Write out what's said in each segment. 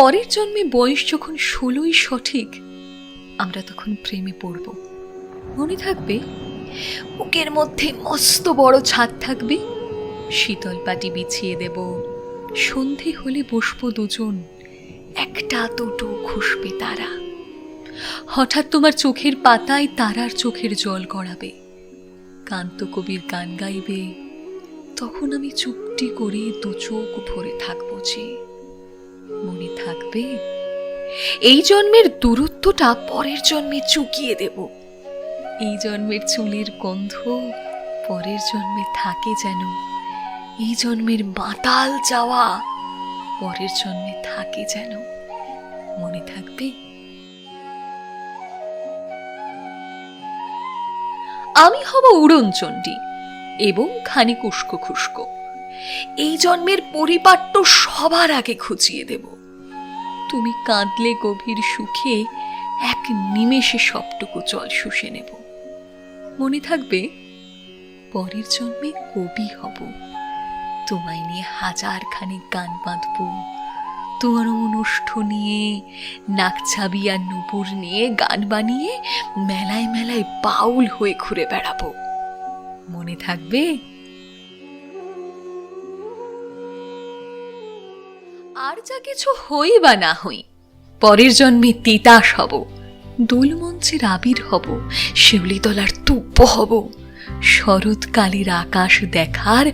পরের জন্মে বয়স যখন ষোলোই সঠিক, আমরা তখন প্রেমে পড়ব। মনে থাকবে, বুকের মধ্যে মস্ত বড় ছাদ থাকবে, শীতল পাটি বিছিয়ে দেব, সন্ধে হলে বসবো দুজন, একটা দুটো খুশবে তারা। হঠাৎ তোমার চোখের পাতায় তারার চোখের জল গড়াবে, কান্ত কবির গান গাইবে, তখন আমি চুপটি করে দু চোখ ভরে থাকব যে মনে থাকবে? এই জন্মের দূরত্বটা পরের জন্মে চুকিয়ে দেব। এই জন্মের চুলের গন্ধ পরের জন্মে থাকে যেন। এই জন্মের মাতাল যাওয়া পরের জন্মে থাকে যেন। মনে থাকবে? আমি হব উড়নচণ্ডী এবং খানিক উস্কো খুস্কো। এই জন্মের পরিপাট্য সবার আগে খুঁচিয়ে দেব। তুমি কাঁদলে গভীর সুখে এক নিমেষে সবটুকু জল শুষে নেব। মনে থাকবে, পরের জন্মে কবি হব। তোমায় নিয়ে হাজার খানিক গান বাঁধব। তোমার অনুষ্ঠ নিয়ে নাকছাবি আর নুপুর নিয়ে গান বানিয়ে মেলায় মেলায় বাউল হয়ে ঘুরে বেড়াবো। মনে থাকবে আর যা কিছু হই বা না হই, পরের জন্মে তিতাস হব, দোলমঞ্চের আবির হব, শিউলিতলার তুব্য হব, শরৎকালের আকাশ দেখার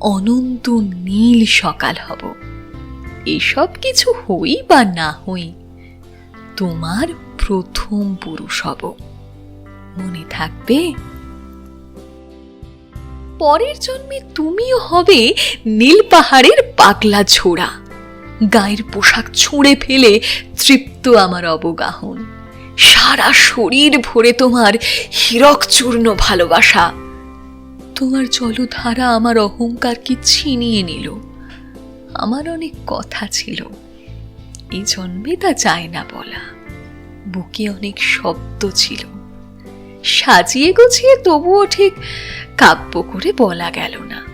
অনন্ত নীল সকাল হব। এসব কিছু হই বা না হই, তোমার প্রথম পুরুষ হব। মনে থাকবে? পরের জন্মে তুমিও হবে নীল পাহাড়ের পাগলা ছোড়া গায়ের পোশাক ছুঁড়ে ফেলে তৃপ্ত আমার অবগাহন। সারা শরীর ভরে তোমার হীরক চূর্ণ ভালোবাসা। তোমার জলধারা আমার অহংকারকে ছিনিয়ে নিল। আমার অনেক কথা ছিল। এই জন্মে তা যায় না বলা। বুকে অনেক শব্দ ছিল। সাজিয়ে গুছিয়ে তবুও ঠিক কাব্য করে বলা গেল না।